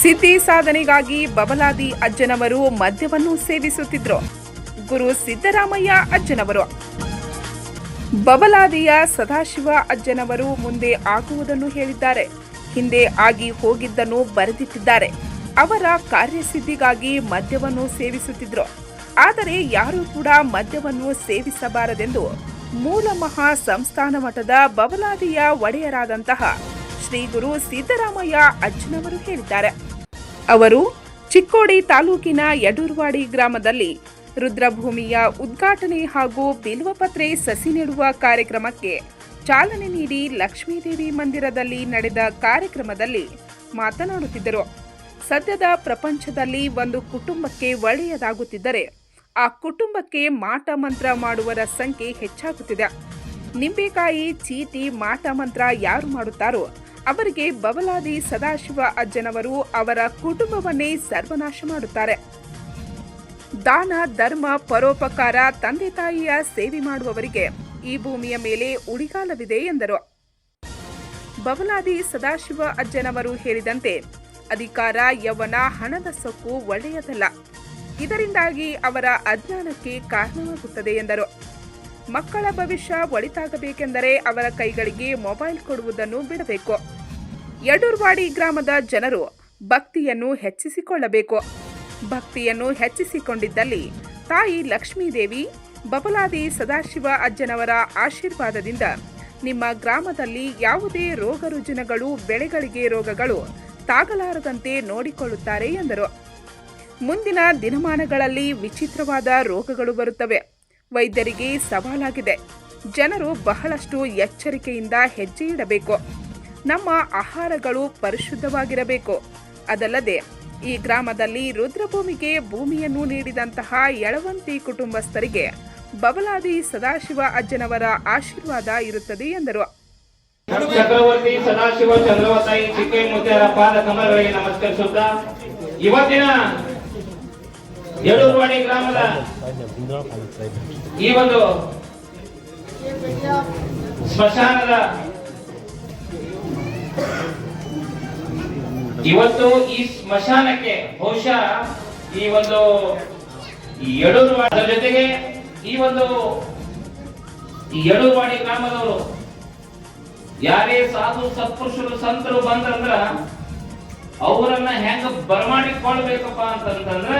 ಸಿದ್ಧಿ ಸಾಧನೆಗಾಗಿ ಬಬಲಾದಿ ಅಜ್ಜನವರು ಮದ್ಯವನ್ನು ಸೇವಿಸುತ್ತಿದ್ದರು ಗುರು ಸಿದ್ದರಾಮಯ್ಯ ಅಜ್ಜನವರು. ಬಬಲಾದಿಯ ಸದಾಶಿವ ಅಜ್ಜನವರು ಮುಂದೆ ಆಗುವುದನ್ನು ಹೇಳಿದ್ದಾರೆ. ಹಿಂದೆ ಆಗಿ ಹೋಗಿದ್ದನ್ನು ಬರೆದಿಟ್ಟಿದ್ದಾರೆ. ಅವರ ಕಾರ್ಯಸಿದ್ಧಿಗಾಗಿ ಮದ್ಯವನ್ನು ಸೇವಿಸುತ್ತಿದ್ದರು ಆದರೆ ಯಾರೂ ಕೂಡ ಮದ್ಯವನ್ನು ಸೇವಿಸಬಾರದೆಂದು ಮೂಲ ಮಹಾ ಸಂಸ್ಥಾನ ಮಠದ ಬಬಲಾದಿಯ ಒಡೆಯರಾದಂತಹ ಶ್ರೀ ಗುರು ಸಿದ್ದರಾಮಯ್ಯ ಅಜ್ಜನವರು ಹೇಳಿದ್ದಾರೆ. ಅವರು ಚಿಕ್ಕೋಡಿ ತಾಲೂಕಿನ ಯಡೂರ್ವಾಡಿ ಗ್ರಾಮದಲ್ಲಿ ರುದ್ರಭೂಮಿಯ ಉದ್ಘಾಟನೆ ಹಾಗೂ ಬಿಲ್ವಪತ್ರೆ ಸಸಿ ನೆಡುವ ಕಾರ್ಯಕ್ರಮಕ್ಕೆ ಚಾಲನೆ ನೀಡಿ ಲಕ್ಷ್ಮೀದೇವಿ ಮಂದಿರದಲ್ಲಿ ನಡೆದ ಕಾರ್ಯಕ್ರಮದಲ್ಲಿ ಮಾತನಾಡುತ್ತಿದ್ದರು. ಸದ್ಯದ ಪ್ರಪಂಚದಲ್ಲಿ ಒಂದು ಕುಟುಂಬಕ್ಕೆ ಒಳ್ಳೆಯದಾಗುತ್ತಿದ್ದರೆ ಆ ಕುಟುಂಬಕ್ಕೆ ಮಾಟ ಮಂತ್ರ ಮಾಡುವರ ಸಂಖ್ಯೆ ಹೆಚ್ಚಾಗುತ್ತಿದೆ. ನಿಂಬೆಕಾಯಿ, ಚೀಟಿ, ಮಾಟ ಮಂತ್ರ ಯಾರು ಮಾಡುತ್ತಾರೋ ಅವರಿಗೆ ಬಬಲಾದಿ ಸದಾಶಿವ ಅಜ್ಜನವರು ಅವರ ಕುಟುಂಬವನ್ನೇ ಸರ್ವನಾಶ ಮಾಡುತ್ತಾರೆ. ದಾನ, ಧರ್ಮ, ಪರೋಪಕಾರ, ತಂದೆ ತಾಯಿಯ ಸೇವೆ ಮಾಡುವವರಿಗೆ ಈ ಭೂಮಿಯ ಮೇಲೆ ಉಳಿಗಾಲವಿದೆ ಎಂದರು. ಬಬಲಾದಿ ಸದಾಶಿವ ಅಜ್ಜನವರು ಹೇಳಿದಂತೆ, ಅಧಿಕಾರ, ಯೌವನ, ಹಣದ ಸೊಕ್ಕು ಒಳ್ಳೆಯದಲ್ಲ. ಇದರಿಂದಾಗಿ ಅವರ ಅಜ್ಞಾನಕ್ಕೆ ಕಾರಣವಾಗುತ್ತದೆ ಎಂದರು. ಮಕ್ಕಳ ಭವಿಷ್ಯ ಒಳಿತಾಗಬೇಕೆಂದರೆ ಅವರ ಕೈಗಳಿಗೆ ಮೊಬೈಲ್ ಕೊಡುವುದನ್ನು ಬಿಡಬೇಕು. ಯಡೂರ್ವಾಡಿ ಗ್ರಾಮದ ಜನರು ಭಕ್ತಿಯನ್ನು ಹೆಚ್ಚಿಸಿಕೊಳ್ಳಬೇಕು. ಭಕ್ತಿಯನ್ನು ಹೆಚ್ಚಿಸಿಕೊಂಡಿದ್ದಲ್ಲಿ ತಾಯಿ ಲಕ್ಷ್ಮೀದೇವಿ, ಬಬಲಾದಿ ಸದಾಶಿವ ಅಜ್ಜನವರ ಆಶೀರ್ವಾದದಿಂದ ನಿಮ್ಮ ಗ್ರಾಮದಲ್ಲಿ ಯಾವುದೇ ರೋಗ ರುಜಿನಗಳು ಬೆಳೆಗಳಿಗೆ ರೋಗಗಳು ತಾಗಲಾರದಂತೆ ನೋಡಿಕೊಳ್ಳುತ್ತಾರೆ ಎಂದರು. ಮುಂದಿನ ದಿನಮಾನಗಳಲ್ಲಿ ವಿಚಿತ್ರವಾದ ರೋಗಗಳು ಬರುತ್ತವೆ. ವೈದ್ಯರಿಗೆ ಸವಾಲಾಗಿದೆ. ಜನರು ಬಹಳಷ್ಟು ಎಚ್ಚರಿಕೆಯಿಂದ ಹೆಜ್ಜೆ ಇಡಬೇಕು. ನಮ್ಮ ಆಹಾರಗಳು ಪರಿಶುದ್ಧವಾಗಿರಬೇಕು. ಅದಲ್ಲದೆ ಈ ಗ್ರಾಮದಲ್ಲಿ ರುದ್ರಭೂಮಿಗೆ ಭೂಮಿಯನ್ನು ನೀಡಿದಂತಹ ಯಳವಂತಿ ಕುಟುಂಬಸ್ಥರಿಗೆ ಬಬಲಾದಿ ಸದಾಶಿವ ಅಜ್ಜನವರ ಆಶೀರ್ವಾದ ಇರುತ್ತದೆ ಎಂದರು. ಚಕ್ರವರ್ತಿ ಸದಾಶಿವ ಚಂದ್ರವತಾಯಿ ಚಿಕ್ಕೈ ಮುತ್ಯಾರ ಪಾದ ಕಮಲಗಳಿಗೆ ನಮಸ್ಕರಿಸುತ್ತಾ, ಇವತ್ತಿನ ಗ್ರಾಮದ ಈ ಒಂದು ಸ್ಮಶಾನದ ಇವತ್ತು ಈ ಸ್ಮಶಾನಕ್ಕೆ ಬಹುಶಃ ಈ ಒಂದು ಅದರ ಜೊತೆಗೆ ಈ ಒಂದು ಯಡೂರ್ವಾಡಿ ಗ್ರಾಮದವರು ಯಾರೇ ಸಾಧು ಸತ್ಪುರುಷರು ಸಂತರು ಬಂದ್ರಂದ್ರ ಅವರನ್ನ ಹೆಂಗ ಬರಮಾಡಿಕೊಳ್ಬೇಕಪ್ಪ ಅಂತಂದ್ರ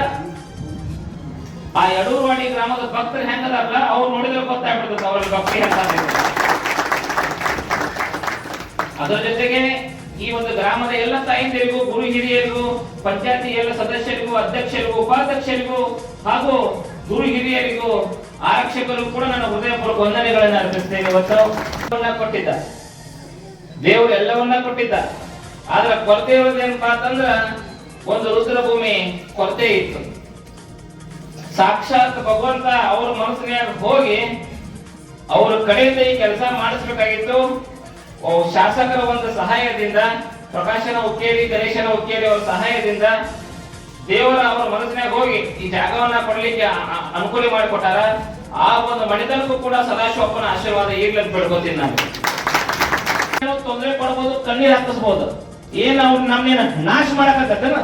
ಆ ಯಡೂರ್ವಾಡಿ ಗ್ರಾಮದ ಭಕ್ತರು ಹೆಂಗದಾರಲ್ಲ, ಅವ್ರು ನೋಡಿದ್ರೆ ಗೊತ್ತಾಗ್ಬಿಡ್ತದೆ ಅವ್ರ ಭಕ್ತಿ ಹೆಂಗ ಅದರ ಜೊತೆಗೆ ಈ ಒಂದು ಗ್ರಾಮದ ಎಲ್ಲ ತಾಯಿಂದರಿಗೂ, ಗುರು ಹಿರಿಯರಿಗೂ, ಪಂಚಾಯತಿ ಎಲ್ಲ ಸದಸ್ಯರಿಗೂ, ಅಧ್ಯಕ್ಷರಿಗೂ, ಉಪಾಧ್ಯಕ್ಷರಿಗೂ ಹಾಗೂ ಗುರು ಹಿರಿಯರಿಗೂ, ಆರಕ್ಷಕರು ಕೂಡ ನನ್ನ ಹೃದಯಪೂರ್ವಕ ವಂದನೆಗಳನ್ನು ಅರ್ಪಿಸ್ತೇನೆ. ಇವತ್ತು ಕೊಟ್ಟಿದ್ದ. ದೇವರು ಎಲ್ಲವನ್ನ ಕೊಟ್ಟಿದ್ದ. ಆದ್ರೆ ಕೊರತೆ ಇರೋದೇನಪ್ಪಾ ಅಂತಂದ್ರ, ಒಂದು ರುದ್ರಭೂಮಿ ಕೊರತೆ ಇತ್ತು. ಸಾಕ್ಷಾತ್ ಭಗವಂತ ಅವ್ರ ಮನಸ್ಸಿನಾಗ ಹೋಗಿ ಅವ್ರ ಕಡೆಯಿಂದ ಈ ಕೆಲಸ ಮಾಡಿಸ್ಬೇಕಾಗಿತ್ತು. ಶಾಸಕರ ಒಂದು ಸಹಾಯದಿಂದ, ಪ್ರಕಾಶನ ಉಕ್ಕೇರಿ ಗಣೇಶನ ಉಕ್ಕೇರಿ ಅವರ ಸಹಾಯದಿಂದ ದೇವರ ಅವರ ಮನಸ್ಸಿನಾಗ ಹೋಗಿ ಈ ಜಾಗವನ್ನ ಕೊಡ್ಲಿಕ್ಕೆ ಅನುಕೂಲ ಮಾಡಿಕೊಟ್ಟಾರ. ಆ ಒಂದು ಮಣಿತನಕ್ಕೂ ಕೂಡ ಸದಾಶಿವಪ್ಪನ ಆಶೀರ್ವಾದ ಈಗ್ಲಂತ ಬೆಳ್ಕೋತೀನಿ ನಾನು. ತೊಂದರೆ ಕೊಡ್ಬೋದು, ಕಣ್ಣೀರ್ ಹಾಕಿಸ್ಬೋದು ಏನ್ ಅವ್ರು ನಮ್ನೇನ ನಾಶ ಮಾಡಕತ್ತೇನ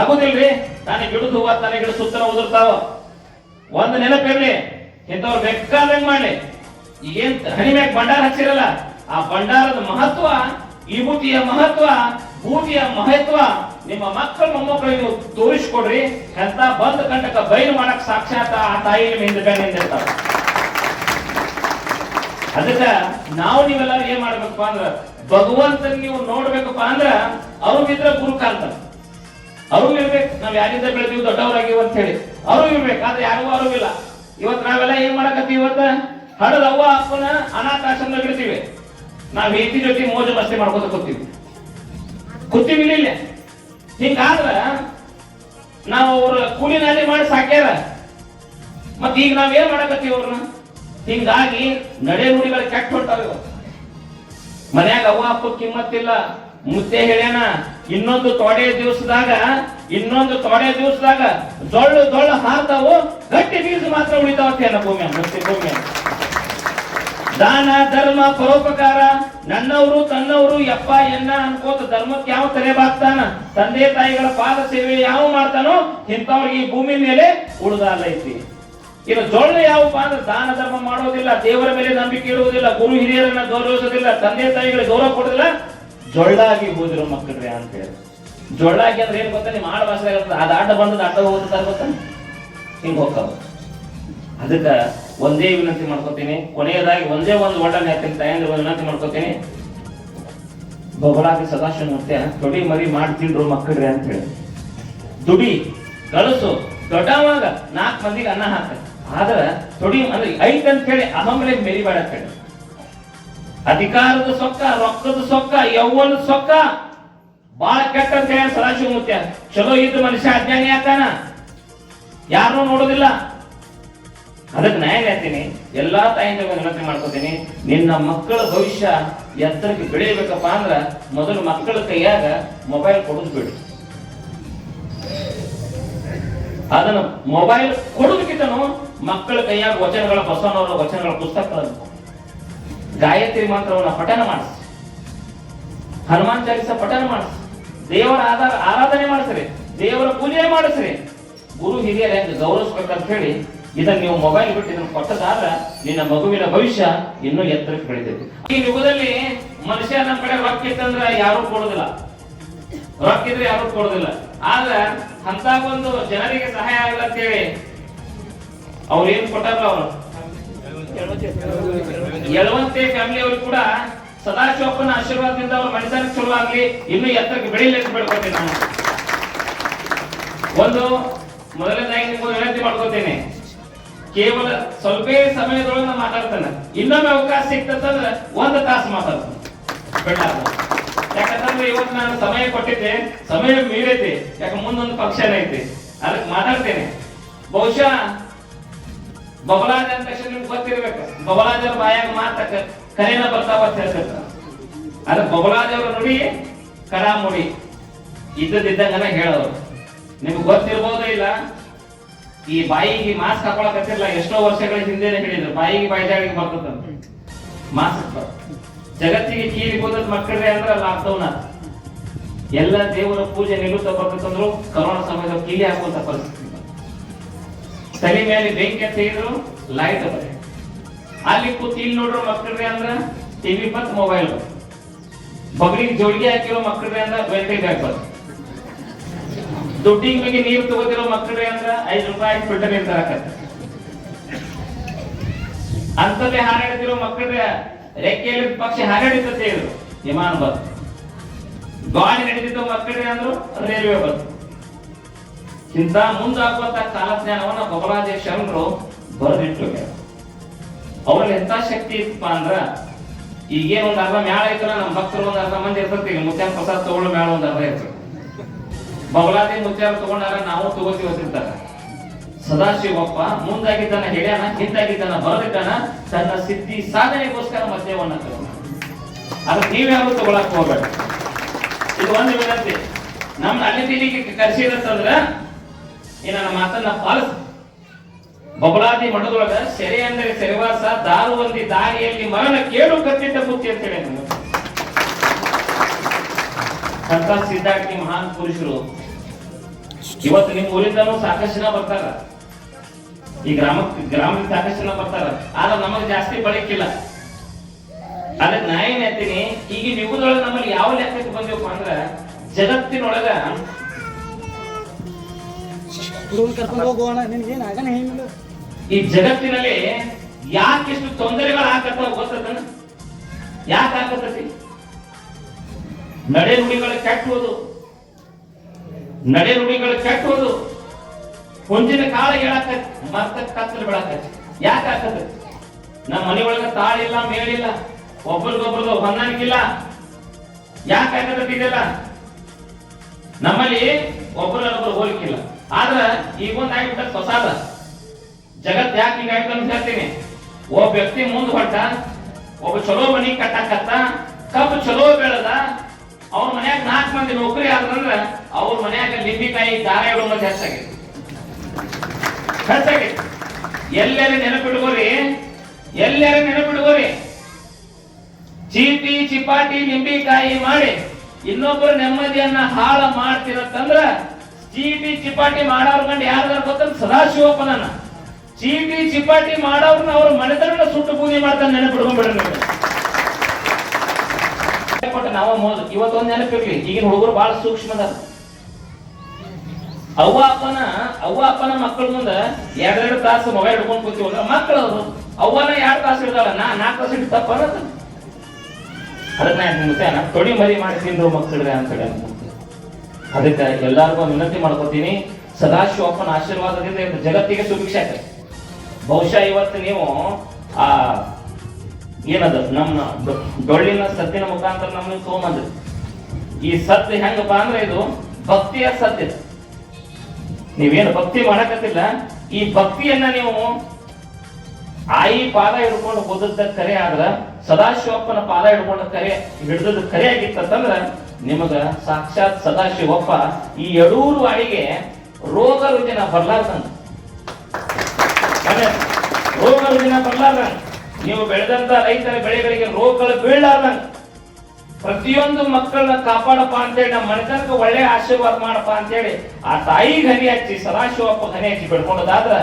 ಆಗುದಿಲ್ರಿ? ತಾನೇ ಗಿಡದ ಹೂವ ತಾನೇ ಗಿಡ ಸುತ್ತ ಉದುರ್ತಾವ. ಒಂದ್ ನೆನಪಿರ್ಲಿ ಇಂಥವ್ರು ಬೇಕಾದಂಗ್ ಮಾಡಿ ಏನ್ ಹಣಿ ಮ್ಯಾಗ ಭಂಡಾರ ಹಚ್ಚಿರಲ್ಲ, ಆ ಭಂಡಾರದ ಮಹತ್ವ, ವಿಭೂತಿಯ ಮಹತ್ವ, ಭೂಮಿಯ ಮಹತ್ವ ನಿಮ್ಮ ಮಕ್ಕಳ ಮೊಮ್ಮಕ್ಕಳಿಗೆ ನೀವು ತೋರಿಸ್ಕೊಡ್ರಿ. ಎಂತ ಬಂದ ಕಂಡಕ ಬಯಲು ಮಾಡಕ್ ಸಾಕ್ಷಾತ್ ಆ ತಾಯಿ ನಿಮ್ಮ ಹಿಂದೆ ಬೆನ್ನ ನಿಂತಿರ್ತಾವ ಅದಕ್ಕ ನಾವು ನೀವೆಲ್ಲ ಏನ್ ಮಾಡ್ಬೇಕಪ್ಪ ಅಂದ್ರ, ಭಗವಂತನ್ ನೀವು ನೋಡ್ಬೇಕಪ್ಪ ಅಂದ್ರ ಅವ್ರಿಗಿದ್ರ ಗುರು ಅವ್ರು ಇರ್ಬೇಕು. ನಾವ್ ಯಾರಿಂದ ಬೆಳೆದೀವಿ ದೊಡ್ಡವರಾಗಿವ್ ಅಂತ ಹೇಳಿ. ಅವರು ಇರ್ಬೇಕು, ಆದ್ರೆ ಯಾರಿಗೂ ಇಲ್ಲ ಇವತ್ ನಾವೆಲ್ಲ ಏನ್ ಮಾಡಕತ್ತೀವಿ ಇವತ್ತ? ಹಡದ ಅವ್ವ ಅಪ್ಪನ ಅನಾಥಾಶ್ರಮದಾಗ ಇಡ್ತೀವಿ ನಾವ್ ಹೆಂಡತಿ ಜೊತೆ ಮೋಜು ಮಸ್ತಿ ಮಾಡ್ಕೋತ ಕೂತೀವಿ. ಕೂತೀವಿ ಇಲ್ಲ ಹಿಂಗಾದ್ರ ನಾವು ಅವ್ರ ಕೂಲಿನಲ್ಲಿ ನಾಲಿ ಮಾಡಿ ಸಾಕ್ಯಾರ. ಮತ್ ಈಗ ನಾವ್ ಏನ್ ಮಾಡಕತ್ತೀವಿ ಅವ್ರನ್ನ? ಹಿಂಗಾಗಿ ನಡೆ ನುಡಿಗಳು ಕೆಟ್ಟ ಹೊಂಟಾವ. ಮನ್ಯಾಗ ಅವ್ವ ಅಪ್ಪ ಕಿಮ್ಮತ್ತಿಲ್ಲ. ಮುದ್ದೆ ಹೇಳ್ಯಾನ. ಇನ್ನೊಂದು ತೊಡೆ ದಿವಸದಾಗ, ಇನ್ನೊಂದು ತೊಡೆ ದಿವಸದಾಗ ದೊಳ್ಳು ದೊಳ್ಳು ಹಾರ್ತಾವು, ಗಟ್ಟಿ ಬೀಜ ಮಾತ್ರ ಉಳಿತಾವತ್ತೇನ ಭೂಮಿ ಮುದ್ದೆ ಭೂಮಿ ದಾನ, ಧರ್ಮ, ಪರೋಪಕಾರ, ನನ್ನವರು, ತನ್ನವರು, ಯಪ್ಪ, ಎನ್ನ ಅನ್ಕೋತ ಧರ್ಮಕ್ಕೆ ಯಾವ ತಲೆ ಬಾಗ್ತಾನ? ತಂದೆ, ತಾಯಿಗಳ ಪಾದ ಸೇವೆ ಯಾವ ಮಾಡ್ತಾನೋ, ಇಂಥವ್ರಿಗೆ ಈ ಭೂಮಿ ಮೇಲೆ ಉಳಿದಾಲ ಐತಿ ಇನ್ನು ಜೊಳ್ಳು ಯಾವಪ್ಪ ಅಂದ್ರೆ ದಾನ, ಧರ್ಮ ಮಾಡೋದಿಲ್ಲ, ದೇವರ ಮೇಲೆ ನಂಬಿಕೆ ಇಡುವುದಿಲ್ಲ, ಗುರು ಹಿರಿಯರನ್ನ ಗೌರವಿಸೋದಿಲ್ಲ ತಂದೆ, ತಾಯಿಗಳಿಗೆ ಗೌರವ ಕೊಡೋದಿಲ್ಲ ಜೊಳ್ಳಾಗಿ ಹೋದಿರೋ ಮಕ್ಕಳ್ರಿ ಅಂತ ಹೇಳಿ. ಜೊಳ್ಳಾಗಿ ಅಂದ್ರೆ ಏನ್ ಗೊತ್ತಾ? ನಿಮ್ಮ ಆಡ ಭಾಷೆ ಅದ ಆಟ ಬಂದದ ಆಟ ಹೋಗುತ್ತಾರ ಗೊತ್ತಾ? ಹಿಂಗ್ ಹೋಗ್ತಾವ. ಅದಕ್ಕ ಒಂದೇ ವಿನಂತಿ ಮಾಡ್ಕೋತೀನಿ. ಕೊನೆಯದಾಗಿ ಒಂದೇ ಒಂದು ಒಳ್ಳೆ ತಾಯಂದ್ರೆ ಒಂದು ವಿನಂತಿ ಮಾಡ್ಕೋತೀನಿ. ಬೊಗಳಾಗಿ ಸದಾಶಿವ ಮೂರ್ತಿಯ ತೊಡಿ ಮರಿ ಮಾಡ್ತಿದ್ರು ಮಕ್ಕಳ್ರಿ ಅಂತ ಹೇಳಿ. ದುಡಿ ಗಳಿಸು ದೊಡ್ಡವಾಗ ನಾಲ್ಕು ಮಂದಿಗೆ ಅನ್ನ ಹಾಕ ಆದ್ರ ತೊಡಿ ಅಂದ್ರೆ ಐತ್ ಅಂತ ಹೇಳಿ ಅಹಂಲೆ ಮೆರಿಬೇಡ ಅಂತ ಹೇಳಿ. ಅಧಿಕಾರದ ಸೊಕ್ಕ, ರೊಕ್ಕದ ಸೊಕ್ಕ, ಯೌವನದ ಸೊಕ್ಕ. ಬಾಳ ಕೆಟ್ಟ ಅಂತ ಹೇಳಿ ಸದಾಶಿವ ಮೂರ್ತಿ. ಚಲೋ ಇದ್ದ ಮನುಷ್ಯ ಅಜ್ಞಾನಿ ಆತಾನ ಯಾರನ್ನೂ ನೋಡೋದಿಲ್ಲ. ಅದಕ್ಕೆ ನ್ಯಾಯ ಹೇಳ್ತೀನಿ? ಎಲ್ಲಾ ತಾಯಿಂದ ವಿನಂತಿ ಮಾಡ್ಕೋತೀನಿ. ನಿನ್ನ ಮಕ್ಕಳ ಭವಿಷ್ಯ ಎತ್ತರಕ್ಕೆ ಬೆಳಿಬೇಕಪ್ಪ ಅಂದ್ರ ಮೊದಲು ಮಕ್ಕಳ ಕೈಯಾಗ ಮೊಬೈಲ್ ಕೊಡುದು ಬಿಡು. ಅದನ್ನು ಮೊಬೈಲ್ ಕೊಡುದಕ್ಕಿಂತನೂ ಮಕ್ಕಳ ಕೈಯಾಗ ವಚನಗಳ ಬಸವನವರ ವಚನಗಳ ಪುಸ್ತಕಗಳನ್ನು ಗಾಯತ್ರಿ ಮಂತ್ರವನ್ನು ಪಠನ ಮಾಡಿಸಿ. ಹನುಮಾನ್ ಚಾಲಿಸ ಪಠನ ಮಾಡಿಸಿ. ದೇವರ ಆಧಾರ ಆರಾಧನೆ ಮಾಡಿಸ್ರಿ. ದೇವರ ಪೂಜೆ ಮಾಡಿಸ್ರಿ. ಗುರು ಹಿರಿಯರ ಗೌರವಿಸ್ಬೇಕಂತ ಹೇಳಿ ಇದನ್ನ ನೀವು ಮೊಬೈಲ್ ಬಿಟ್ಟು ಇದನ್ನು ಕೊಟ್ಟದಾದ್ರ ನಿನ್ನ ಮಗುವಿನ ಭವಿಷ್ಯ ಇನ್ನೂ ಎತ್ತರಕ್ಕೆ ಬೆಳಿತೈತಿ. ಈ ಯುಗದಲ್ಲಿ ಮನುಷ್ಯ ನಮ್ಮ ಕಡೆ ರೊಕ್ಕ ಇತ್ತಂದ್ರ ಯಾರು ಕೊಡುದಿಲ್ಲ. ರೊಕ್ಕ ಇದ್ರೆ ಯಾರು ಕೊಡುದಿಲ್ಲ. ಆದ್ರ ಅಂತ ಒಂದು ಜನರಿಗೆ ಸಹಾಯ ಆಗಲ್ಲ ಅಂತೇಳಿ ಅವ್ರು ಏನ್ ಕೊಟ್ಟಾರ ಅವ್ರು. ಯಳವಂತೆ ಫ್ಯಾಮಿಲಿ ಅವರು ಕೂಡ ಸದಾಶಿವಪ್ಪನ ಆಶೀರ್ವಾದದಿಂದ ಅವ್ರ ಮನುಷ್ಯನ ಚಲೋ ಆಗ್ಲಿ ಇನ್ನು ಎತ್ತರಕ್ಕೆ ಬೆಳಿಲಿ ಅಂತ ಬೆಳ್ಕೊತೀನಿ ನಾನು. ಒಂದು, ಮೊದಲನೇದಾಗಿ ನಿಮ್ಗೆ ವಿನಂತಿ ಮಾಡ್ಕೋತೇನೆ. ಕೇವಲ ಸ್ವಲ್ಪ ಸಮಯದೊಳಗೆ ನಾನು ಮಾತಾಡ್ತೇನೆ. ಇನ್ನೊಮ್ಮೆ ಅವಕಾಶ ಸಿಕ್ತಂದ್ರೆ ಒಂದು ತಾಸು ಮಾತಾಡ್ತೇನೆ. ಬೇಡ ಯಾಕಂತಂದ್ರೆ ಇವತ್ತು ನಾನು ಸಮಯ ಕೊಟ್ಟಿದ್ದೆ, ಸಮಯ ಮೀರೈತಿ ಯಾಕೆ ಮುಂದೊಂದು ಫಂಕ್ಷನ್ ಐತಿ. ಅದಕ್ಕೆ ಮಾತಾಡ್ತೇನೆ. ಬಹುಶಃ ಬಬಲಾಜ್ ಅಂತ ತಕ್ಷಣ ನಿಮ್ಗೆ ಗೊತ್ತಿರ್ಬೇಕು. ಬಬಲಾಜ್ ಅವ್ರ ಬಾಯಾಗ ಮಾತಕ್ಕ ಕರೆನ ಬರ್ತಾವ ಅಂತ ಹೇಳ್ತಿರ್ತಾರ ಅದ್ರ ಬಬಲಾಜ್ ಅವ್ರ ನುಡಿ ಕರಾಮುಡಿ ಇದ್ದದಿದ್ದಂಗನ ಹೇಳೋರು. ನಿಮ್ಗೆ ಗೊತ್ತಿರ್ಬೋದೋ ಇಲ್ಲ. ಈ ಬಾಯಿಗೆ ಮಾಸ್ಕ್ ಹಾಕೊಳಕತ್ತಿಲ್ಲ ಎಷ್ಟೋ ವರ್ಷಗಳ ಹಿಂದೆನೆ ಹೇಳಿದ್ರು. ಬಾಯಿಗೆ ಬಾಯಿದಾಳಿಗೆ ಬರ್ತದಂತ. ಮಾಸ್ಕ್ ಜಗತ್ತಿಗೆ ಕೀರಿ ಹೋದದ್ ಮಕ್ಕಳೇ ಅಂದ್ರೆ ಲಾಕ್ಡೌನ್ ಎಲ್ಲ ದೇವರ ಪೂಜೆ ನಿಲ್ಲುತ್ತಾ ಬರ್ತಂದ್ರು ಕರೋನಾ ಸಮಯದಲ್ಲಿ ಕೀಲಿ ಹಾಕುವಂತ ಪರಿಸ್ಥಿತಿ. ತಲೆ ಮೇಲೆ ಬೆಂಕಿ ಅಂತ ಹೇಳಿದ್ರು ಲೈಟ್ ಬರೆ ಅಲ್ಲಿ ಕೂತ್ ಇಲ್ಲಿ ನೋಡ್ರು ಮಕ್ಕಳ್ರಿ ಅಂದ್ರ ಟಿವಿ ಮತ್ ಮೊಬೈಲ್ ಬಗ್ಲಿಗೆ ಜೋಡಿಗೆ ಹಾಕಿರೋ ಮಕ್ಕಳ್ರಿ ಅಂದ್ರ ಬೆಂಕಿ ಬ್ಯಾಗ್ ಬಂತು ದುಡ್ಡಿನ ಬಗ್ಗೆ ನೀರು ತಗೋತಿರೋ ಮಕ್ಕಳ್ರಿ ಅಂದ್ರ ಐದು ರೂಪಾಯಿ ಫಿಲ್ಟರ್ ಅಂತ ತರಕತ್ತ ಅಂತದೇ ಹಾರಾಡಿದಿರೋ ಮಕ್ಕಳ್ರಿ ರೆಕ್ಕೆಯಲ್ಲಿ ಪಕ್ಷಿ ಹಾರಾಡಿತಂತ ಹೇಳಿದ್ರು. ವಿಮಾನ ಬಂತು ಗಾಳಿ ನಡೆದಿದ್ದ ಮಕ್ಕಳ್ರಿ ಅಂದ್ರು ರೈಲ್ವೆ ಬಂತು ಇಂಥ ಮುಂದಾಗುವಂತ ಕಾಲಜ್ಞಾನವನ್ನ ಬಬಲಾದಿ ಶರಣರು ಬರೆದಿಟ್ಟು ಅವರಲ್ಲಿ ಎಂತ ಶಕ್ತಿ ಇತ್ತಪ್ಪ ಅಂದ್ರ, ಈಗೇನ್ ಒಂದ್ ಅರ್ಧ ಮ್ಯಾಳ ಐತಲ್ಲ ನಮ್ಮ ಭಕ್ತರು ಒಂದ್ ಅರ್ಧ ಮಂದಿ ಇರ್ತೈತಿ ಮುತ್ಯಾನ್ ಪ್ರಸಾದ್ ತಗೊಳ್ಳೋ ಮ್ಯಾಳ ಒಂದ್ ಅರ್ಧ ಇರ್ತದೆ ಬಬಲಾದಿ ಮುತ್ಯಾರ ತಗೊಂಡಾರ ನಾವು ತಗೋತೀವಿ ಅಂತಿರ್ತಾರ. ಸದಾಶಿವಪ್ಪ ಮುಂದಾಗಿದ್ದಾನ, ಹೇಳ್ಯಾನ, ಹಿಂದಾಗಿದ್ದಾನ, ಬರೆದಿದ್ದಾನ, ತನ್ನ ಸಿದ್ಧಿ ಸಾಧನೆಗೋಸ್ಕರ ಮದ್ಯವನ್ನ ಅದಕ್ಕೆ ನೀವ್ಯಾರು ತಗೊಳಕ್ ಹೋಗ್ಬೇಡ. ಇದು ಒಂದು ವಿನಂತಿ. ನಮ್ಮ ಅಲ್ಲಿ ಕರ್ಸಿ ಕರ್ಸಿದಂತಂದ್ರ ನನ್ನ ಮಾತನ್ನ ಪಾಲಿಸ. ಬಬಲಾದಿ ಮಠದೊಳಗ ಸೆರೆ ಅಂದರೆ ಸೆರೆವಾಸ ದಾರುವಂದಿ ದಾರಿಯಲ್ಲಿ ಮರಣ ಕೇಳು ಕತ್ತಿದ್ದ ಬುತ್ತಿ ಅಂತ ಹೇಳಿ ನಮ್ಗೆ ಸಂತ ಸಿದ್ಧಾರ್ಥಿ ಮಹಾನ್ ಪುರುಷರು. ಇವತ್ತು ನಿಮ್ಮ ಊರಿಂದನೂ ಸಾಕಷ್ಟು ಜನ ಬರ್ತಾರ. ಈ ಗ್ರಾಮ ಗ್ರಾಮಕ್ಕೆ ಸಾಕಷ್ಟು ಜನ ಬರ್ತಾರ. ಆದ್ರೆ ನಮಗೆ ಜಾಸ್ತಿ ಬಳಕಿಲ್ಲ. ಅದಕ್ಕೆ ನಾ ಏನ್ ಹೇಳ್ತೀನಿ ಈಗ ಯುಗದೊಳಗೆ ನಮ್ಮಲ್ಲಿ ಯಾವ ಲೆಕ್ಕಕ್ಕೆ ಬಂದಿವಪ್ಪ ಅಂದ್ರ, ಜಗತ್ತಿನೊಳಗ ಕರ್ಕೊಂಡು ಹೋಗೋಣ ಈ ಜಗತ್ತಿನಲ್ಲಿ ಯಾಕೆಷ್ಟು ತೊಂದರೆಗಳು ಹಾಕತ್ತೋ ಗೊತ್ತದ ಯಾಕೆ ಆಗತ್ತತಿ ನಡೆ ನುಡಿಗಳು ಕೆಟ್ಟುವುದು. ನಡೆ ನುಡಿಗಳು ಕೆಟ್ಟುವುದು. ಹುಂಜಿನ ಕಾಳ ಹೇಳಕ್ಕ ಮತ್ತ ಕತ್ತಲು ಬೆಳಕತ್ತಿ ಯಾಕೆ ಆಗ್ತದೆ? ನಮ್ಮ ಮನೆಯೊಳಗ ತಾಳಿಲ್ಲ ಮೇಳಿಲ್ಲ ಒಬ್ಬರಿಗೊಬ್ಬರದ ಹೊಂದಾಣಿಕಿಲ್ಲ ಯಾಕೆ ಆಗತ್ತತಿ ಇದೆಲ್ಲ? ನಮ್ಮಲ್ಲಿ ಒಬ್ಬರೊಬ್ಬರು ಹೋಲಿಕಿಲ್ಲ ಆದ್ರ ಈಗ ಒಂದ್ ಆಗಿಬಿಟ್ಟ ಹೊಸಾದ ಜಗತ್ ಯಾಕೆ ಹಿಂಗಾಯ್ತು ಅಂತ ಹೇಳ್ತೀನಿ. ಒಬ್ಬ ವ್ಯಕ್ತಿ ಮುಂದ್ ಹೊಟ್ಟ ಒಬ್ಬ ಚಲೋ ಮನಿ ಕಟ್ಟಾಕತ್ತ, ಕಬ್ಬು ಚಲೋ ಬೆಳದ, ಅವ್ರ ಮನ್ಯಾಗ ನಾಲ್ಕು ಮಂದಿ ನೌಕರಿ ಆದ್ರಂದ್ರ ಅವ್ರ ಮನ್ಯಾಗ ಲಿಂಬಿಕಾಯಿ ದಾರ ಇಡೋದು ಹೆಚ್ಚಾಗೈತಿ. ಹೆಚ್ಚಾಗೈತಿ. ಎಲ್ಲಾರ ನೆನಪಿಡ್ಕೋರಿ ಎಲ್ಲಾರ ನೆನಪಿಡ್ಕೋರಿ ಚೀಟಿ, ಚಿಪಾಟಿ, ಲಿಂಬಿಕಾಯಿ ಮಾಡಿ ಇನ್ನೊಬ್ಬರು ನೆಮ್ಮದಿಯನ್ನ ಹಾಳ ಮಾಡ್ತಿರತ್ತಂದ್ರ ಚೀಟಿ ಚಿಪಾಟಿ ಮಾಡೋರ್ ಗಂಡ ಯಾರ್ದಾರ ಸದಾ ಸದಾಶಿವಪ್ಪನ ಚೀಟಿ ಚಿಪಾಟಿ ಮಾಡೋರ್ನ ಅವ್ರ ಮನೆತನ ಸುಟ್ಟು ಪೂಜೆ ಮಾಡ್ತಾನೆ ನೆನಪಿಡ್ಕೊಂಡ್ಬಿಡ್ರಿ ಕೊಟ್ಟ ನಾವ ಮೋದ ಇವತ್ತೊಂದ್ ನೆನಪಿರ್ಲಿ, ಈಗಿನ ಹುಡುಗರು ಬಹಳ ಸೂಕ್ಷ್ಮದ ಅವ್ವ ಅಪ್ಪನ ಅವ್ವ ಅಪ್ಪನ ಮಕ್ಕಳ ಮುಂದ ಎರಡೆರಡು ತಾಸು ಮೊಬೈಲ್ ಹಿಡ್ಕೊಂಡ್ ಕೂತೀವಲ್ಲ ಮಕ್ಕಳು ಅವರು. ಅವ್ವನ ಎರಡು ತಾಸು ಹಿಡ್ದಾಳ, ನಾ ನಾಲ್ಕು ತಾಸು ಇಡ್ತಪ್ಪ ತಪ್ಪ ಅನ್ನೋದು. ಅದಕ್ಕೆ ನಾ ಮುತ್ತೇನ ತೊಡಿ ಮರಿ ಮಾಡಿ ತಿಂದು ಮಕ್ಕಳ್ರೆ ಅಂತ ಹೇಳಿ. ಅದಕ್ಕೆ ಎಲ್ಲರಿಗೂ ವಿನಂತಿ ಮಾಡ್ಕೊತೀನಿ ಸದಾಶಿವಪ್ಪನ ಆಶೀರ್ವಾದದಿಂದ ಇವತ್ತು ಜಗತ್ತಿಗೆ ಸುಭಿಕ್ಷೆ ಆಗ್ತದೆ ಬಹುಶಃ ಇವತ್ತು ನೀವು, ಆ, ಏನದು, ನಮ್ಮ ಡೊಳ್ಳಿನ ಸತ್ತಿನ ಮುಖಾಂತರ ನಮ್ಮನ್ನ ತೊಗೊಂಬಂದ್ರಿ ಈ ಸತ್ಯ ಹೆಂಗಪ್ಪ ಅಂದ್ರೆ ಇದು ಭಕ್ತಿಯ ಸತ್ಯ. ನೀವೇನು ಭಕ್ತಿ ಮಾಡಕತ್ತಿಲ್ಲ, ಈ ಭಕ್ತಿಯನ್ನ ನೀವು ಆಯಿ ಪಾದ ಹಿಡ್ಕೊಂಡು ಓದದ್ದ ಕರೆ ಆದ್ರ ಸದಾಶಿವಪ್ಪನ ಪಾದ ಹಿಡ್ಕೊಂಡ ಕರೆ ಹಿಡಿದದ ಕರೆ ಆಗಿತ್ತಂದ್ರ ನಿಮಗ ಸಾಕ್ಷಾತ್ ಸದಾಶಿವಪ್ಪ ಈ ಎಡೂರು ವಾಡಿಗೆ ರೋಗ ರುಜಿನ ಬರ್ಲಾರ್ದಂಗ. ರೋಗ ರುಜಿನ ಬರ್ಲಾರ್ದಂಗ. ನೀವು ಬೆಳೆದಂತ ರೈತರ ಬೆಳೆಗಳಿಗೆ ರೋಗಗಳು ಬೀಳಲಾರ್ದಂಗ ಪ್ರತಿಯೊಂದು ಮಕ್ಕಳನ್ನ ಕಾಪಾಡಪ್ಪ ಅಂತೇಳಿ ನಮ್ಮ ಮನೆತನಕ ಒಳ್ಳೆ ಆಶೀರ್ವಾದ ಮಾಡಪ್ಪ ಅಂತೇಳಿ ಆ ತಾಯಿ ಹನಿ ಹಚ್ಚಿ, ಸದಾಶಿವಪ್ಪ ಹನಿ ಹಚ್ಚಿ ಬಿಡ್ಕೊಂಡದಾದ್ರ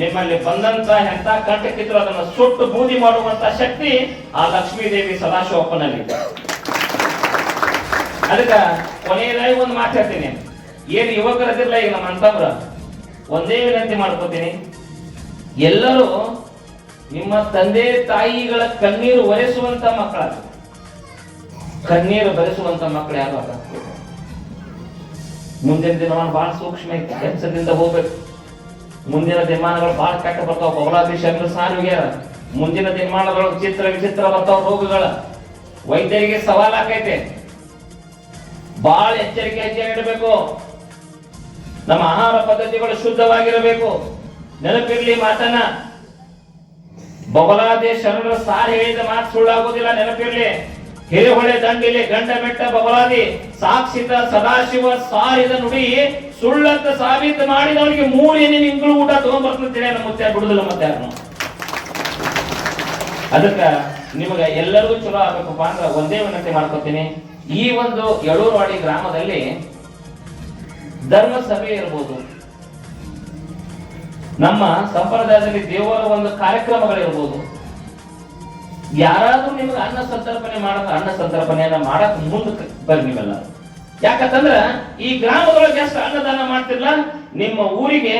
ನಿಮ್ಮಲ್ಲಿ ಬಂದಂತ ಎಂತ ಕಂಟಕ್ಕಿದ್ರು ಅದನ್ನ ಸುಟ್ಟು ಬೂದಿ ಮಾಡುವಂತ ಶಕ್ತಿ ಆ ಲಕ್ಷ್ಮೀ ದೇವಿ ಸದಾಶಿವಪ್ಪನಲ್ಲಿ ಅದಕ್ಕ ಕೊನೆಯದಾಗಿ ಒಂದು ಮಾತು ಹೇಳ್ತೀನಿ. ಏನ್ ಯುವಕರದಿಲ್ಲ ಈಗ ನಮ್ಮ ಅಂತಂದ್ರ ಒಂದೇ ವಿನಂತಿ ಮಾಡ್ಕೋತೀನಿ. ಎಲ್ಲರೂ ನಿಮ್ಮ ತಂದೆ ತಾಯಿಗಳ ಕಣ್ಣೀರು ಒರೆಸುವಂತ ಮಕ್ಕಳ, ಕಣ್ಣೀರು ಬರೆಸುವಂತ ಮಕ್ಕಳು ಯಾರು ಅಲ್ಲ ಮುಂದಿನ ದಿನಮಾನ ಬಹಳ ಸೂಕ್ಷ್ಮ ಐತಿ, ಕೆಲಸದಿಂದ ಹೋಗ್ಬೇಕು. ಮುಂದಿನ ದಿನಮಾನಗಳು ಬಹಳ ಕೆಟ್ಟ ಬರ್ತಾವ ಬಬಲಾದೇಶ ಸಾರಿಗೆರ ಮುಂದಿನ ದಿನಮಾನಗಳು ಚಿತ್ರ ವಿಚಿತ್ರ ಬರ್ತಾವ, ರೋಗಗಳ. ವೈದ್ಯರಿಗೆ ಸವಾಲ್ ಆಕೈತೆ ಬಹಳ ಎಚ್ಚರಿಕೆ ಹೆಜ್ಜೆ ಇಡಬೇಕು ನಮ್ಮ ಆಹಾರ ಪದ್ಧತಿಗಳು ಶುದ್ಧವಾಗಿರಬೇಕು. ನೆನಪಿರ್ಲಿ ಮಾತನ್ನ. ಬಬಲಾದಿ ಶರಣರ ಸಾರಿ ಹೇಳಿದ ಮಾತು ಸುಳ್ಳಾಗುವುದಿಲ್ಲ ನೆನಪಿರ್ಲಿ. ಹಿರೇಹೊಳೆ ದಂಡಿಲಿ ಗಂಡ ಬೆಟ್ಟ ಬಬಲಾದಿ ಸಾಕ್ಷಿತ ಸದಾಶಿವ ಸಾರಿದ ನುಡಿ ಸುಳ್ಳಂತ ಸಾಬೀತು ಮಾಡಿದವನಿಗೆ ಮೂರು ಏನೇನು ಇಂಗಳು ಊಟ ತಗೊಂಡ್ಬರ್ತಂತೇಳಿ ನಮ್ಮ ಮುತ್ತೆ ಬಿಡುದಿಲ್ಲ ಮತ್ತೆ ಅದಕ್ಕ ನಿಮಗ ಎಲ್ಲರಿಗೂ ಚಲೋ ಆಗ್ಬೇಕಪ್ಪ ಅಂದ್ರೆ ಒಂದೇ ವಿನಂತಿ ಮಾಡ್ಕೊತೀನಿ. ಈ ಒಂದು ಯಳೂರವಾಡಿ ಗ್ರಾಮದಲ್ಲಿ ಧರ್ಮಸಭೆ ಇರ್ಬೋದು. ನಮ್ಮ ಸಂಪ್ರದಾಯದಲ್ಲಿ ದೇವರ ಒಂದು ಕಾರ್ಯಕ್ರಮಗಳಿರ್ಬೋದು. ಯಾರಾದ್ರೂ ನಿಮ್ಗೆ ಅನ್ನ ಸಂತರ್ಪಣೆ ಮಾಡಕ್ ಅನ್ನ ಸಂತರ್ಪಣೆಯನ್ನ ಮಾಡಕ್ ಮುಂದಕ್ಕೆ ಬರ್ರಿ ನೀವೆಲ್ಲ. ಯಾಕಂತಂದ್ರ ಈ ಗ್ರಾಮದೊಳಗೆ ಎಷ್ಟು ಅನ್ನದಾನ ಮಾಡ್ತಿರ್ಲ ನಿಮ್ಮ ಊರಿಗೆ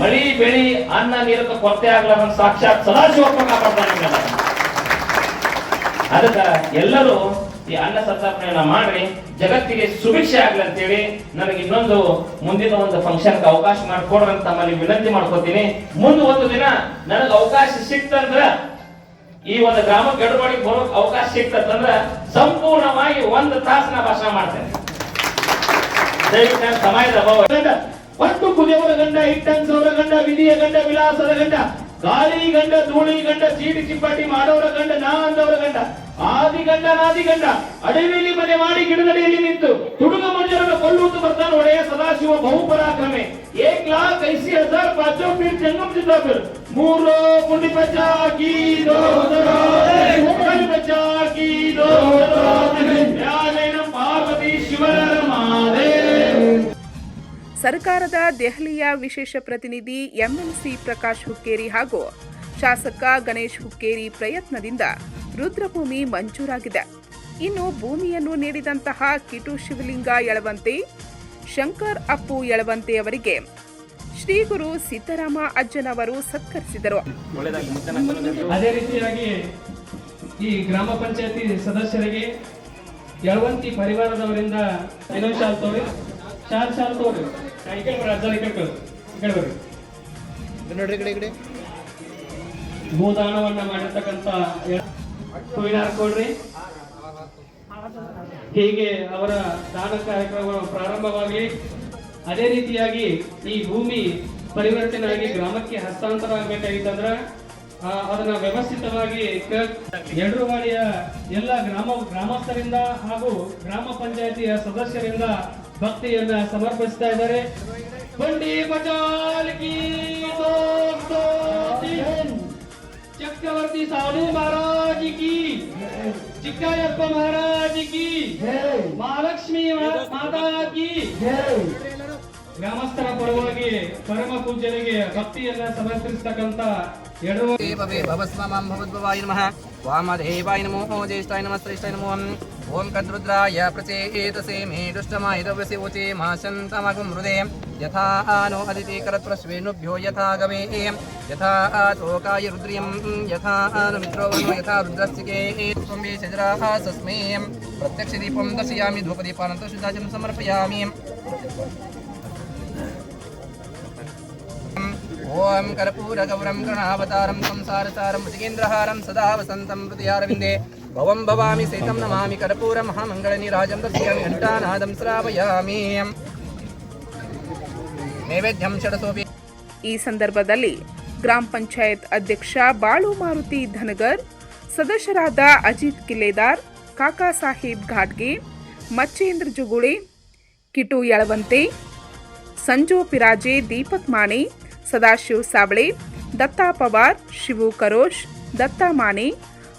ಮಳಿ ಬೆಳಿ ಅನ್ನ ನೀರಕ್ಕೆ ಕೊರತೆ ಆಗ್ಲಾರ ಸಾಕ್ಷಾತ್ ಸದಾಶಿವಪ್ಪ ಕಾಪಾಡ್ತಾನೆ. ಅದಕ್ಕ ಎಲ್ಲರೂ ಈ ಅನ್ನ ಸಂತರ್ಪಣೆಯನ್ನ ಮಾಡ್ರಿ, ಜಗತ್ತಿಗೆ ಸುಭಿಕ್ಷೆ ಆಗ್ಲಿ ಅಂತೇಳಿ ನನಗೆ ಇನ್ನೊಂದು ಮುಂದಿನ ಒಂದು ಫಂಕ್ಷನ್ ಅವಕಾಶ ಮಾಡಿಕೊಡ್ರಿ ತಮ್ಮಲ್ಲಿ ವಿನಂತಿ ಮಾಡ್ಕೋತೀನಿ. ಮುಂದೆ ಒಂದು ದಿನ ನನಗೆ ಅವಕಾಶ ಸಿಕ್ತಂದ್ರ, ಈ ಒಂದು ಗ್ರಾಮ ಗಡಬಡಿಗೆ ಬರೋಕ್ ಅವಕಾಶ ಸಿಕ್ತಂದ್ರ ಸಂಪೂರ್ಣವಾಗಿ ಒಂದು ತಾಸನ ಭಾಷಣ ಮಾಡ್ತೇನೆ. ಸಮಯದ ಅಭಾವ. ಒಟ್ಟು ಕುದಿಯವರ ಗಂಡ ಇಟ್ಟನ್ಸವರ ಗಂಡ, ವಿಧಿಯ ಗಂಡ, ವಿಲಾಸದ ಗಂಡ ಗಾಳಿ ಗಂಡ, ಧೂಳಿ ಗಂಡ ಸೀಡಿ ಚಿಪ್ಪಾಟಿ ಮಾಡೋರ ಗಂಡ, ನಾ ಅಂದವರ ಗಂಡ, ಆದಿ ಗಂಡ, ನಾದಿ ಗಂಡ, ಅಡವಿಲಿ ಮನೆ ಮಾಡಿ ಗಿಡದಡಿಯಲ್ಲಿ ನಿಂತು ತುಡುಗ ಮಂಜರನ್ನು ಕೊಲ್ಲುವುದು ಬರ್ತಾನೆ ಒಡೆಯ ಸದಾಶಿವ ಬಹುಪರಾಕ್ರಮೆ. ಏಕ್ ಲಾಖ್ ಐಸಿ ಹಜಾರ್ ಪಾಚೋ ಪೀರ್ ಜಂಗಮ್ ಸಿದ್ದಾಪುರ್. ಮೂರು ಕುಂಡಿ ಪಚ್ಚಾ ಕಿ ದೋ ದೋ ಕುಂಡಿ ಪಚ್ಚಾ ಕಿ ದೋ ದೋ ಧ್ಯಾನೇನ ಪಾರ್ವತಿ ಶಿವರ ಸರ್ಕಾರದ ದೆಹಲಿಯ ವಿಶೇಷ ಪ್ರತಿನಿಧಿ ಎಂಎಂಸಿ ಪ್ರಕಾಶ್ ಹುಕ್ಕೇರಿ ಹಾಗೂ ಶಾಸಕ ಗಣೇಶ್ ಹುಕ್ಕೇರಿ ಪ್ರಯತ್ನದಿಂದ ರುದ್ರಭೂಮಿ ಮಂಜೂರಾಗಿದೆ. ಇನ್ನು ಭೂಮಿಯನ್ನು ನೀಡಿದಂತಹ ಕಿಟು ಶಿವಲಿಂಗ ಯಳವಂತಿ ಶಂಕರ್ ಅಪ್ಪು ಯಳವಂತಿ ಅವರಿಗೆ ಶ್ರೀ ಗುರು ಸಿದ್ದರಾಮ ಅಜ್ಜನವರು ಸತ್ಕರಿಸಿದರು. ಅದೇ ರೀತಿಯಾಗಿ ಈ ಗ್ರಾಮ ಪಂಚಾಯತಿ ಸದಸ್ಯರಿಗೆ ಯಳವಂತಿ ಪರಿವಾರದವರಿಂದ ಶಾಲ್ ತೋರಿ ತೋರಿ ನೋಡ್ರಿ ಕಡೆ ಕಡೆ ಭೂದಾನವನ್ನ ಮಾಡಿರ್ತಕ್ಕಂತ ಕೊಡ್ರಿ. ಹೀಗೆ ಅವರ ದಾನ ಕಾರ್ಯಕ್ರಮ ಪ್ರಾರಂಭವಾಗಲಿ. ಅದೇ ರೀತಿಯಾಗಿ ಈ ಭೂಮಿ ಪರಿವರ್ತನೆ ಆಗಿ ಗ್ರಾಮಕ್ಕೆ ಹಸ್ತಾಂತರ ಆಗಬೇಕಾಗಿತ್ತಂದ್ರ ಅದನ್ನ ವ್ಯವಸ್ಥಿತವಾಗಿ ಎಡರುವಾಡಿಯ ಎಲ್ಲ ಗ್ರಾಮ ಗ್ರಾಮಸ್ಥರಿಂದ ಹಾಗೂ ಗ್ರಾಮ ಪಂಚಾಯತಿಯ ಸದಸ್ಯರಿಂದ ಭಕ್ತಿಯನ್ನ ಸಮರ್ಪಿಸ್ತಾ ಇದ್ದಾರೆ. ಬಂಡಿ ಬಜಾಲ್ಗಿ ಚಕ್ರವರ್ತಿ ಸಾಧು ಮಹಾರಾಜ ಕೀ. ಚಿಕ್ಕಯ್ಯಪ್ಪ ಮಹಾರಾಜ ಕಿ. ಮಹಾಲಕ್ಷ್ಮಿ ಮಾತಾ ಕಿ. ಗ್ರಾಮಸ್ಥರ ಪರವಾಗಿ ಪರಮ ಪೂಜನೆಗೆ ಭಕ್ತಿಯನ್ನ ಸಮರ್ಪಿಸ್ತಕ್ಕಂತ ಎರಡು ಭವಸ್ವಾಮಾಂ ಭವದ್ಭವಾಯ ನಮಃ. ವಾಮದೇವಾಯ ನಮೋ ಜ್ಯೇಷ್ಠಾಯ ನಮಃ, ಶ್ರೇಷ್ಠಾಯ ನಮೋ. ఓం కద్రుద్రాయ ప్రచేతసే మే దుష్టమాయుధవసి ఉచే మాశంతమగు మృదే యథా ఆనో అదితీకరత్వశ్వేణుభ్యో యథా గమే. యథా చోకాయ రుద్రియం. యథా ఆను మిత్రో యథా రుద్రస్తికే. త్వం ఏ శజరాసస్మే ప్రత్యక్షదీపం దర్శయామి. ధూపదీపానంతో శుద్ధాచం సమర్పయామి. ఓం కర్పూరగౌరం కృణావతారం సంసారసారం మృతికేంద్రహారం సదా వసంతం హృదయారవిందే. ಭವಂ ಭವಾಮಿ ಸೈತಂ ನಮಾಮಿ ಕರಪೂರ ಮಹಾಮಂಗಳ ನೀರಾಜಂ ದರ್ಶಯಾಮಿ ಘಂಟಾನಾದಂ ಶ್ರಾವಯಾಮಿ ನೈವೇದ್ಯಂ ಷಡಸೋಪಿ ಈ ಸಂದರ್ಭದಲ್ಲಿ ಗ್ರಾಮ ಪಂಚಾಯತ್ ಅಧ್ಯಕ್ಷ ಬಾಳು ಮಾರುತಿ ಧನಗರ್, ಸದಸ್ಯರಾದ ಅಜಿತ್ ಕಿಲೇದಾರ್, ಕಾಕಾ ಸಾಹೇಬ್ ಘಾಟ್ಗೆ, ಮಚ್ಚೇಂದ್ರ ಜುಗುಳಿ, ಕಿಟು ಯಳವಂತೆ, ಸಂಜು ಪಿರಾಜೆ, ದೀಪಕ್ ಮಾಣಿ, ಸದಾಶಿವ್ ಸಾಬಳೆ ದತ್ತಾ ಪವಾರ್, ಶಿವು ಕರೋಶ್, ದತ್ತಾ ಮಾಣಿ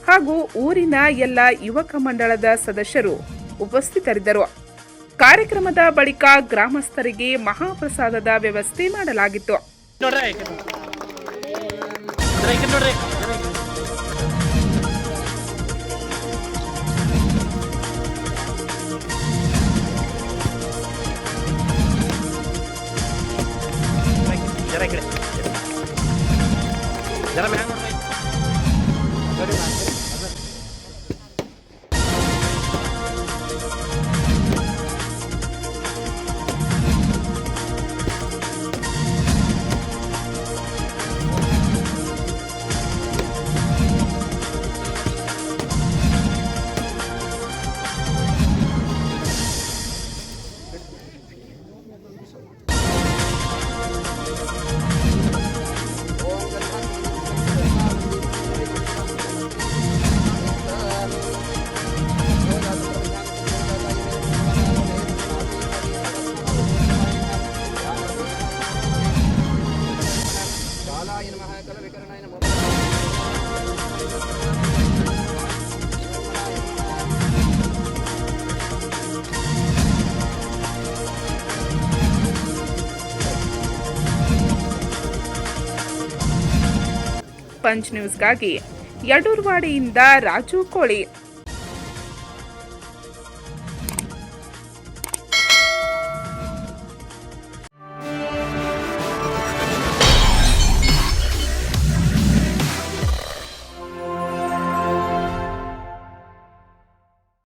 ಹಾಗೂ ಊರಿನ ಎಲ್ಲ ಯುವಕ ಮಂಡಳದ ಸದಸ್ಯರು ಉಪಸ್ಥಿತರಿದ್ದರು. ಕಾರ್ಯಕ್ರಮದ ಬಳಿಕ ಗ್ರಾಮಸ್ಥರಿಗೆ ಮಹಾಪ್ರಸಾದದ ವ್ಯವಸ್ಥೆ ಮಾಡಲಾಗಿತ್ತು. ಪಂಚ್ ನ್ಯೂಸ್ಗಾಗಿ ಯಡೂರ್ವಾಡಿಯಿಂದ ರಾಜು ಕೋಳಿ